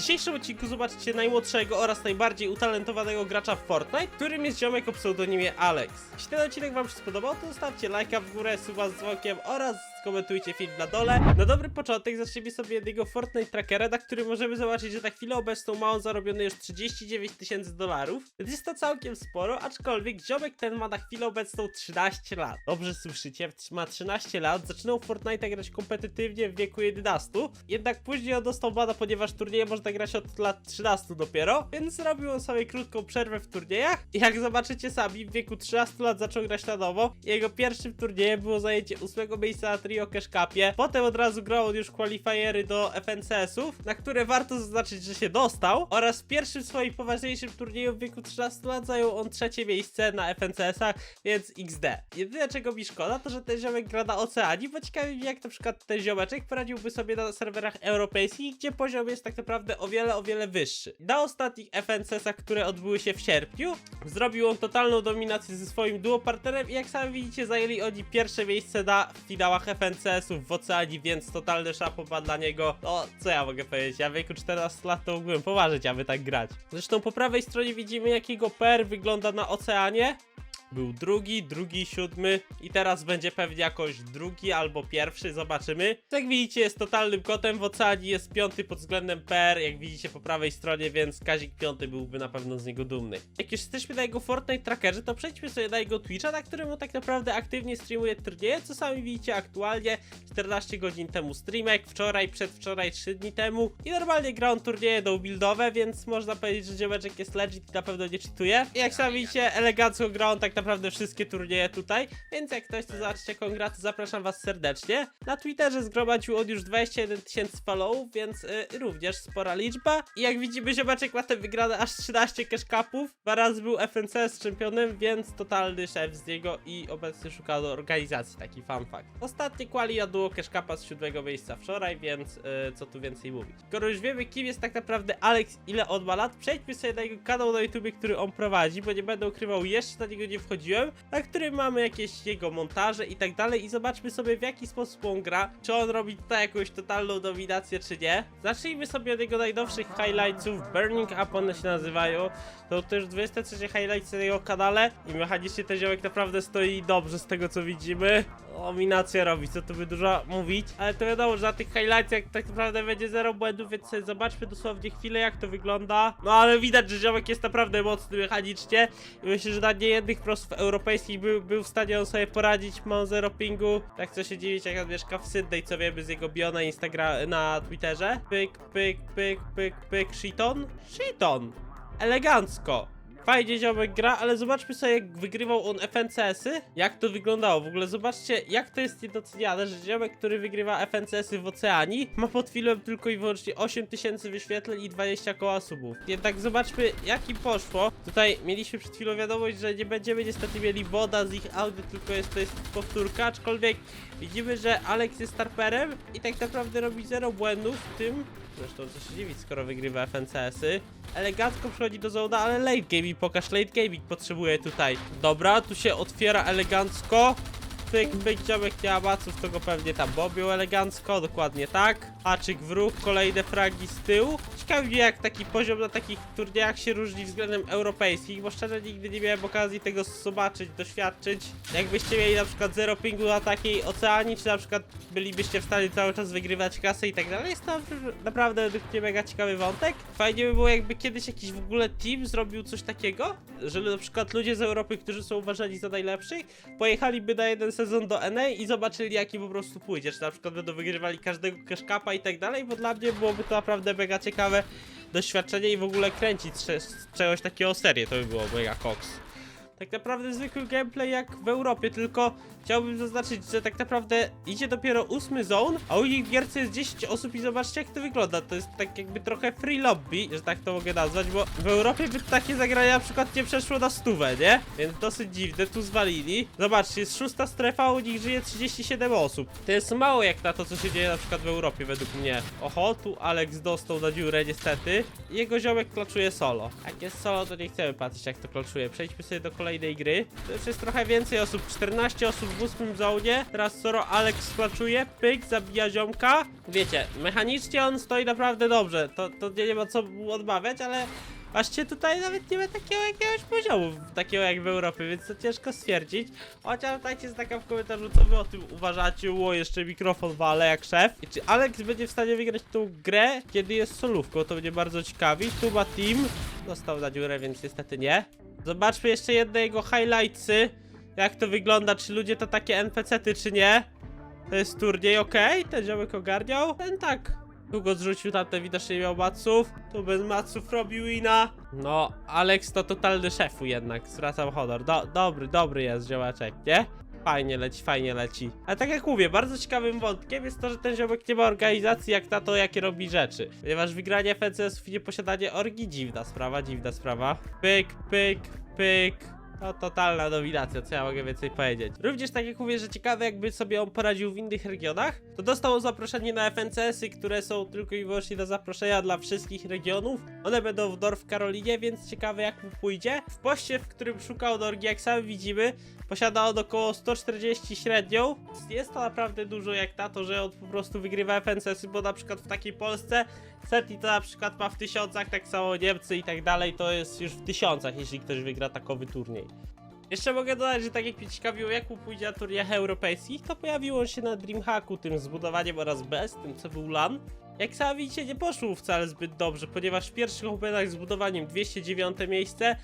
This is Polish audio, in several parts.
dzisiejszym odcinku zobaczycie najmłodszego oraz najbardziej utalentowanego gracza w Fortnite, którym jest ziomek o pseudonimie Alex. Jeśli ten odcinek wam się spodobał, to zostawcie lajka w górę, suba z dzwonkiem oraz skomentujcie film na dole. Na dobry początek zacznijmy sobie od jego Fortnite trackera, na którym możemy zobaczyć, że na chwilę obecną ma on zarobiony już 39 tysięcy dolarów. Jest to całkiem sporo, aczkolwiek ziomek ten ma na chwilę obecną 13 lat. Dobrze słyszycie, ma 13 lat, zaczynał Fortnite grać kompetytywnie w wieku 11, jednak później on dostał bana, ponieważ turnieje można grać od lat 13 dopiero, więc zrobił on sobie krótką przerwę w turniejach jak zobaczycie sami, w wieku 13 lat zaczął grać na nowo. Jego pierwszym turniejem było zajęcie 8 miejsca na Trio Cash Cupie, potem od razu grał on już kwalifiery do FNCS-ów, na które warto zaznaczyć, że się dostał oraz w pierwszym swoim poważniejszym turnieju w wieku 13 lat zajął on trzecie miejsce na FNCS-ach, więc XD. Jedyne czego mi szkoda, to że ten ziomek gra na oceanie, bo ciekawi mnie jak na przykład ten ziomeczek poradziłby sobie na serwerach europejskich, gdzie poziom jest tak naprawdę o wiele, o wiele wyższy. Na ostatnich FNCS-ach, które odbyły się w sierpniu, zrobił on totalną dominację ze swoim duopartnerem i jak sami widzicie zajęli oni pierwsze miejsce na finałach FNCS-ów w oceanie, więc totalny szapoba dla niego. No, co ja mogę powiedzieć, ja w wieku 14 lat to mógłbym poważyć, aby tak grać. Zresztą po prawej stronie widzimy jak jego per wygląda na oceanie. Był drugi, drugi, siódmy i teraz będzie pewnie jakoś drugi albo pierwszy, zobaczymy. Jak widzicie jest totalnym kotem w oceanie, jest piąty pod względem PR, jak widzicie po prawej stronie, więc Kazik piąty byłby na pewno z niego dumny. Jak już jesteśmy na jego Fortnite trackerze, to przejdźmy sobie na jego Twitcha, na którym on tak naprawdę aktywnie streamuje turnieje, co sami widzicie aktualnie, 14 godzin temu streamek, wczoraj, przedwczoraj, 3 dni temu i normalnie gra on turnieje do buildowe, więc można powiedzieć, że ziomeczek jest legit i na pewno nie cheatuje. I jak sami widzicie, elegancko gra on tak naprawdę wszystkie turnieje tutaj, więc jak ktoś chce zobaczyć jaką gra, to zapraszam was serdecznie. Na Twitterze zgromadził on już 21 tysięcy followów, więc y, również spora liczba. I jak widzimy, ziomeczek ma te wygrane aż 13 cash cupów, dwa razy był FNCS czempionem, więc totalny szef z niego i obecnie szuka do organizacji, taki fun fact. Ostatnie quali na duo cash z siódmego miejsca wczoraj, więc y, co tu więcej mówić. Skoro już wiemy kim jest tak naprawdę Alex, ile on ma lat, przejdźmy sobie na jego kanał na YouTube, który on prowadzi, bo nie będę ukrywał, jeszcze na niego nie wchodziłem, na którym mamy jakieś jego montaże i tak dalej i zobaczmy sobie w jaki sposób on gra, czy on robi tutaj jakąś totalną dominację, czy nie. Zacznijmy sobie od jego najnowszych highlightsów, Burning Up one się nazywają, to też 23 highlights na jego kanale i mechanicznie ten ziomek naprawdę stoi dobrze z tego co widzimy. Dominację robi, co tu by dużo mówić, ale to wiadomo, że na tych highlightsach tak naprawdę będzie zero błędów, więc sobie zobaczmy dosłownie chwilę jak to wygląda. No ale widać, że ziomek jest naprawdę mocny mechanicznie i myślę, że na niejednych prostów europejskich był, był w stanie on sobie poradzić, ma zero pingu. Tak co się dziwić, jak on mieszka w Sydney, co wiemy z jego bio na Instagram, na Twitterze. Pyk, pyk, pyk, pyk, pyk, shiton? Shiton! Elegancko! Fajnie ziomek gra, ale zobaczmy sobie jak wygrywał on FNCS-y, jak to wyglądało. W ogóle zobaczcie jak to jest niedoceniane, że ziomek, który wygrywa FNCS-y w Oceanii ma pod filmem tylko i wyłącznie 8000 wyświetleń i 20 koła subów. Jednak zobaczmy jak im poszło. Tutaj mieliśmy przed chwilą wiadomość, że nie będziemy niestety mieli boda z ich audio, tylko jest to jest powtórka, aczkolwiek widzimy, że Alex jest starperem i tak naprawdę robi zero błędów w tym, Zresztą co się dziwić, skoro wygrywa FNCS-y. Elegancko przychodzi do zona, ale late gaming, pokaż late gaming potrzebuje tutaj. Dobra, tu się otwiera elegancko. Pyk, pyk, dziomek nie ma maców, to go pewnie tam bobią elegancko, dokładnie tak. Haczyk w ruch, kolejne fragi z tyłu. Ciekawi jak taki poziom na takich turniejach się różni względem europejskich, bo szczerze nigdy nie miałem okazji tego zobaczyć, doświadczyć. Jakbyście mieli na przykład zero pingu na takiej oceanii, czy na przykład bylibyście w stanie cały czas wygrywać kasę i tak dalej, jest to naprawdę według mnie mega ciekawy wątek. Fajnie by było jakby kiedyś jakiś w ogóle team zrobił coś takiego, że na przykład ludzie z Europy, którzy są uważani za najlepszych, pojechaliby na jeden sezon do NA i zobaczyli jaki po prostu pójdzie, czy na przykład będą wygrywali każdego cash cupa i tak dalej, bo dla mnie byłoby to naprawdę mega ciekawe doświadczenie i w ogóle kręcić cze- z czegoś takiego serię, to by było mega koks. Tak naprawdę zwykły gameplay jak w Europie, tylko chciałbym zaznaczyć, że tak naprawdę idzie dopiero ósmy zone, a u nich w gierce jest 10 osób i zobaczcie jak to wygląda. To jest tak jakby trochę free lobby, że tak to mogę nazwać, bo w Europie by takie zagrania na przykład nie przeszło na stówę, nie? Więc dosyć dziwne, tu zwalili. Zobaczcie, jest szósta strefa, a u nich żyje 37 osób. To jest mało jak na to, co się dzieje na przykład w Europie, według mnie. Oho, tu Alex dostał na dziurę niestety. Jego ziomek klaczuje solo. Jak jest solo, to nie chcemy patrzeć jak to klaczuje. Przejdźmy sobie do kolejnej gry. To już jest trochę więcej osób, 14 osób w ósmym zonie. Teraz Soro Alex sklaczuje, pyk, zabija ziomka. Wiecie, mechanicznie on stoi naprawdę dobrze. To, to nie, nie ma co odmawiać, ale Właśnie tutaj nawet nie ma takiego jakiegoś poziomu, takiego jak w Europie, więc to ciężko stwierdzić. Chociaż dajcie znaka w komentarzu, co wy o tym uważacie. Ło, jeszcze mikrofon wale jak szef. I czy Alex będzie w stanie wygrać tą grę, kiedy jest solówką? To będzie bardzo ciekawi. Tu ma team. Dostał na dziurę, więc niestety nie. Zobaczmy jeszcze jedne jego highlightsy. Jak to wygląda, czy ludzie to takie NPC-ty, czy nie. To jest turniej, okej, ten ziomek ogarniał. Ten tak. Tu go zrzucił, tamten widocznie nie miał maców. Tu bez maców robił wina. No, Alex to totalny szefu jednak, zwracam honor. Do, dobry, dobry jest ziomaczek, nie? Fajnie leci, fajnie leci. Ale tak jak mówię, bardzo ciekawym wątkiem jest to, że ten ziomek nie ma organizacji jak na to, jakie robi rzeczy. Ponieważ wygranie FNCS-ów i nieposiadanie orgi, dziwna sprawa, dziwna sprawa. Pyk, pyk, pyk. No totalna dominacja, co ja mogę więcej powiedzieć. Również tak jak mówię, że ciekawe jakby sobie on poradził w innych regionach, to dostał on zaproszenie na FNCS-y, które są tylko i wyłącznie do zaproszenia dla wszystkich regionów. One będą w Dorf Karolinie, więc ciekawe jak mu pójdzie. W poście, w którym szukał Dorgi, jak sami widzimy, posiada on około 140 średnią. Jest to naprawdę dużo jak na to, że on po prostu wygrywa FNCS-y, bo na przykład w takiej Polsce Seti to na przykład ma w tysiącach, tak samo Niemcy i tak dalej, to jest już w tysiącach, jeśli ktoś wygra takowy turniej. Jeszcze mogę dodać, że tak jak mnie ciekawiło, jak pójdzie na turniejach europejskich, to pojawiło się na Dreamhacku tym zbudowaniem oraz bez, tym co był LAN. Jak sami widzicie, nie poszło wcale zbyt dobrze, ponieważ w pierwszych openach z budowaniem 209 miejsce,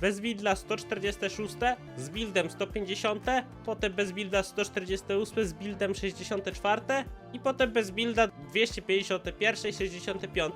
bez builda 146, z buildem 150, potem bez builda 148, z buildem 64 i potem bez builda 251, 65,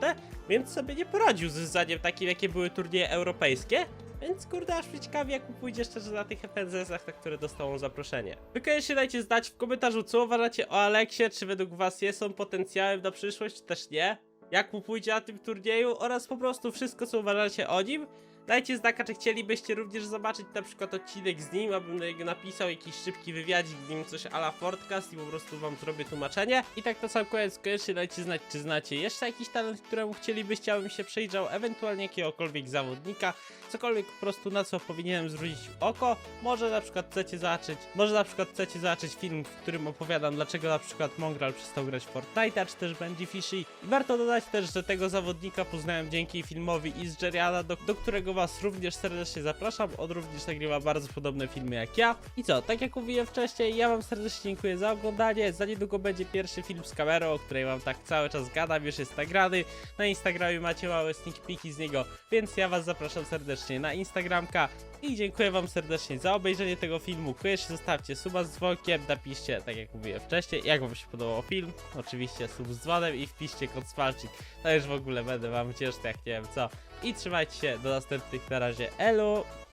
więc sobie nie poradził z zdaniem takim, jakie były turnieje europejskie. Więc kurde, aż mnie ciekawi, jak mu pójdzie szczerze na tych FNZ-ach, na które dostał zaproszenie. Wy koniecznie dajcie znać w komentarzu, co uważacie o Aleksie, czy według was jest on potencjałem na przyszłość, czy też nie. Jak mu pójdzie na tym turnieju oraz po prostu wszystko, co uważacie o nim. Dajcie znaka, czy chcielibyście również zobaczyć na przykład odcinek z nim, abym napisał jakiś szybki wywiadzik z nim, coś ala Fordcast i po prostu wam zrobię tłumaczenie. I tak na sam koniec, koniecznie dajcie znać, czy znacie jeszcze jakiś talent, któremu chcielibyście, abym się przejrzał, ewentualnie jakiegokolwiek zawodnika, cokolwiek po prostu na co powinienem zwrócić oko. Może na przykład chcecie zobaczyć, może na przykład chcecie zobaczyć film, w którym opowiadam, dlaczego na przykład Mongral przestał grać Fortnite'a, czy też będzie Fishy. I warto dodać też, że tego zawodnika poznałem dzięki filmowi Isjeriana, do, do którego was również serdecznie zapraszam. On również nagrywa bardzo podobne filmy jak ja. I co, tak jak mówiłem wcześniej, ja wam serdecznie dziękuję za oglądanie. Za niedługo będzie pierwszy film z kamerą, o której wam tak cały czas gadam, już jest nagrany. Na Instagramie macie małe sneak peeki z niego, więc ja was zapraszam serdecznie na Instagramka. I dziękuję wam serdecznie za obejrzenie tego filmu. Koniecznie zostawcie suba z dzwonkiem, napiszcie, tak jak mówiłem wcześniej, jak wam się podobał film. Oczywiście sub z dzwonem i wpiszcie kod spalczyk. To już w ogóle będę wam wdzięczny, jak nie wiem co. I trzymajcie się, do następnych, na razie, elu!